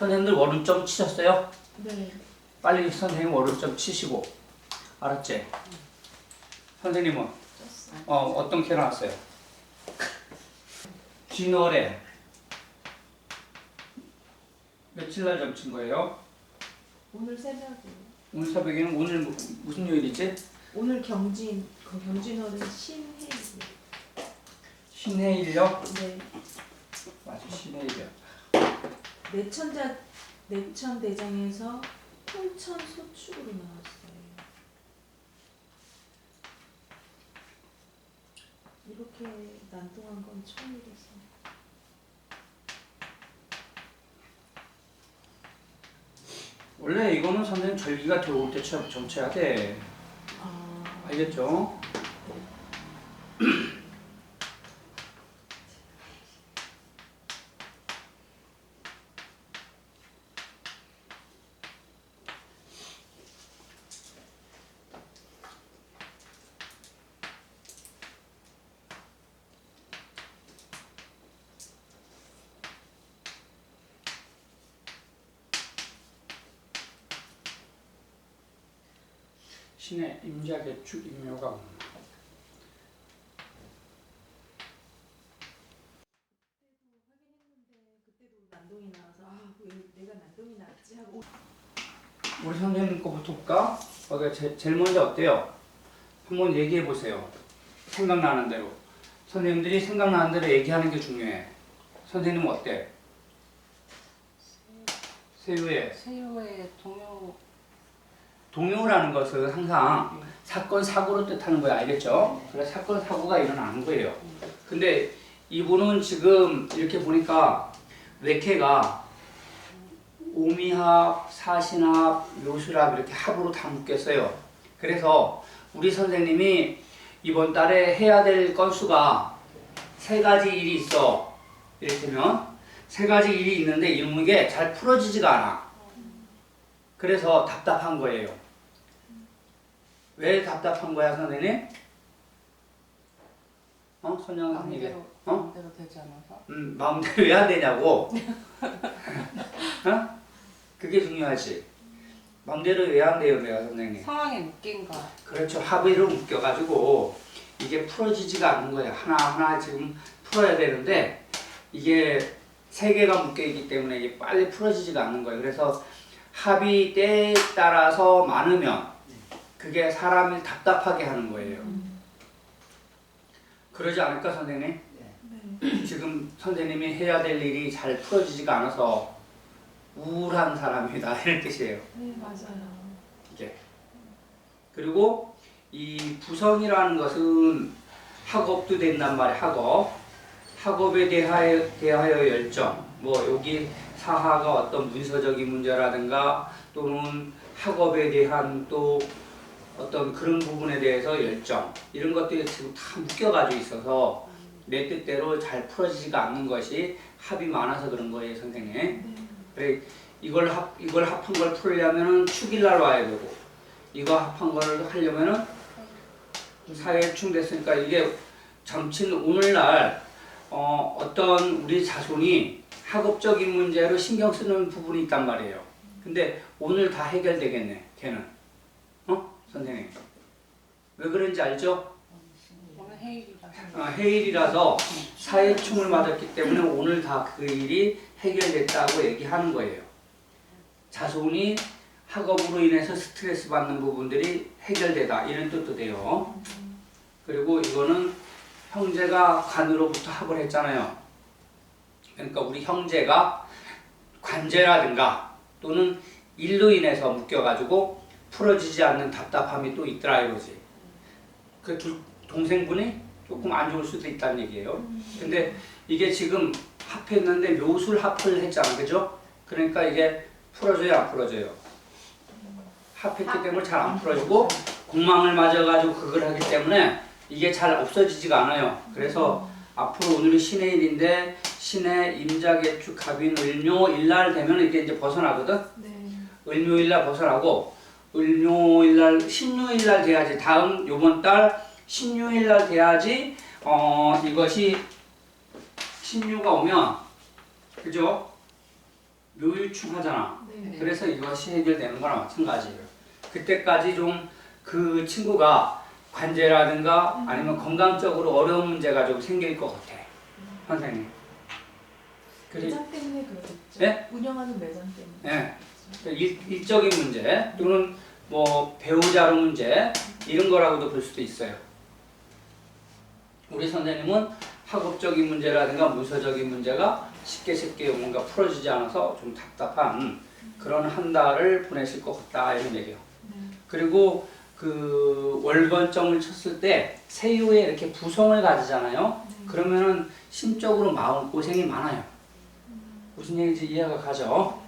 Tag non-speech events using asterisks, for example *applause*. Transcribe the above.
선생님들 월요점 치셨어요? 네. 빨리 선생님 월요점 치시고 알았지? 선생님은 어 어떤 캐 나왔어요? 진월에 며칠 날 점친 거예요? 오늘 새벽에 오늘 새벽에는 오늘 무- 무슨 요일이지? 오늘 경진 그 경진월은 신해일. 신해일요? 네. 맞아 신해일이요. 내천자 내천 대장에서 통천 소축으로 나왔어요. 이렇게 난동한 건 처음이라서. 원래 이거는 선생님 절기가 들어올 때 점- 점쳐야 돼. 아, 알겠죠? 신의 임자 개축 임묘가 내가 난동이 났지 하고 우리 선생님 거부터 볼까? 거기가 제, 제일 먼저 어때요? 한번 얘기해 보세요. 생각나는 대로. 선생님들이 생각나는 대로 얘기하는 게 중요해. 선생님 어때? 세유의 세요의 동요 동요라는 것은 항상 사건 사고를 뜻하는 거야 알겠죠? 그래 사건 사고가 일어나는 거예요. 근데 이분은 지금 이렇게 보니까 외캐가 오미합, 사신합, 묘술합 이렇게 합으로 다 묶였어요. 그래서 우리 선생님이 이번 달에 해야 될 건수가 세 가지 일이 있어. 이를테면 세 가지 일이 있는데 이런 게 잘 풀어지지가 않아. 그래서 답답한 거예요. 왜 답답한 거야, 선생님? 어, 선영 선생님. 마음대로 어? 마음대로 되지 않아서 음, 마음대로 왜안 되냐고. *laughs* 어? 그게 중요하지. 마음대로 왜 안 돼요, 내가 선생님? 상황에 묶인 거 그렇죠. 합의로 묶여가지고 이게 풀어지지가 않는 거예요. 하나하나 지금 풀어야 되는데 이게 세 개가 묶여있기 때문에 이게 빨리 풀어지지가 않는 거예요. 그래서 합의 때에 따라서 많으면 그게 사람을 답답하게 하는 거예요. 그러지 않을까, 선생님? 네. *clears throat* 지금 선생님이 해야 될 일이 잘 풀어지지가 않아서 우울한 사람이다 이런 뜻이에요. 네 맞아요. 이게 그리고 이 부성이라는 것은 학업도 된단 말이야. 학업 학업에 대하여, 대하여 열정 뭐 여기 사하가 어떤 문서적인 문제라든가 또는 학업에 대한 또 어떤 그런 부분에 대해서 열정 이런 것들이 지금 다 묶여가지고 있어서 내 뜻대로 잘 풀어지지가 않는 것이 합이 많아서 그런 거예요 선생님. 그래 이걸 합 이걸 합한 걸 풀려면은 축일 날 와야 되고 이거 합한 걸 하려면은 사회 충 됐으니까 이게 점친 오늘날 어, 어떤 우리 자손이 학업적인 문제로 신경 쓰는 부분이 있단 말이에요. 근데 오늘 다 해결되겠네, 걔는. 어? 선생님. 왜 그런지 알죠? 오늘 해일이라서 어, 해일이라서 사회충을 맞았기 때문에 오늘 다 그 일이 해결됐다고 얘기하는 거예요. 자손이 학업으로 인해서 스트레스 받는 부분들이 해결되다 이런 뜻도 돼요. 그리고 이거는 형제가 관으로부터 합을 했잖아요. 그러니까 우리 형제가 관제라든가 또는 일로 인해서 묶여가지고 풀어지지 않는 답답함이 또 있더라 이거지. 그 둘, 동생분이 조금 안 좋을 수도 있다는 얘기예요. 근데 이게 지금 합했는데 묘술 합을 했잖아, 그죠? 그러니까 이게 풀어져요, 안 풀어져요? 합했기 때문에 잘 안 풀어지고 공망을 맞아가지고 그걸 하기 때문에 이게 잘 없어지지가 않아요. 그래서 앞으로 오늘이 신의 일인데 신의 임자 개축 갑인 을묘 일날 되면 이게 이제 벗어나거든. 네. 을묘 일날 벗어나고 을묘일날 신묘일날 돼야지 다음 요번 달 신묘일날 돼야지 어 이것이 신묘가 오면 그죠 묘유충 하잖아. 네. 그래서 이것이 해결되는 거나 마찬가지예요. 그때까지 좀 그 친구가 관제라든가 아니면 건강적으로 어려운 문제가 좀 생길 것 같아. 선생님. 그리 매장 때문에 그러겠죠. 네? 운영하는 매장 때문에. 예. 일, 일적인 문제 또는 뭐 배우자로 문제 이런 거라고도 볼 수도 있어요. 우리 선생님은 학업적인 문제라든가 문서적인 문제가 쉽게 쉽게 뭔가 풀어지지 않아서 좀 답답한 그런 한 달을 보내실 것 같다 이런 얘기예요. 네. 그리고 그 월건점을 쳤을 때 세유에 이렇게 부성을 가지잖아요. 그러면은 심적으로 마음 고생이 많아요. 무슨 얘기인지 이해가 가죠?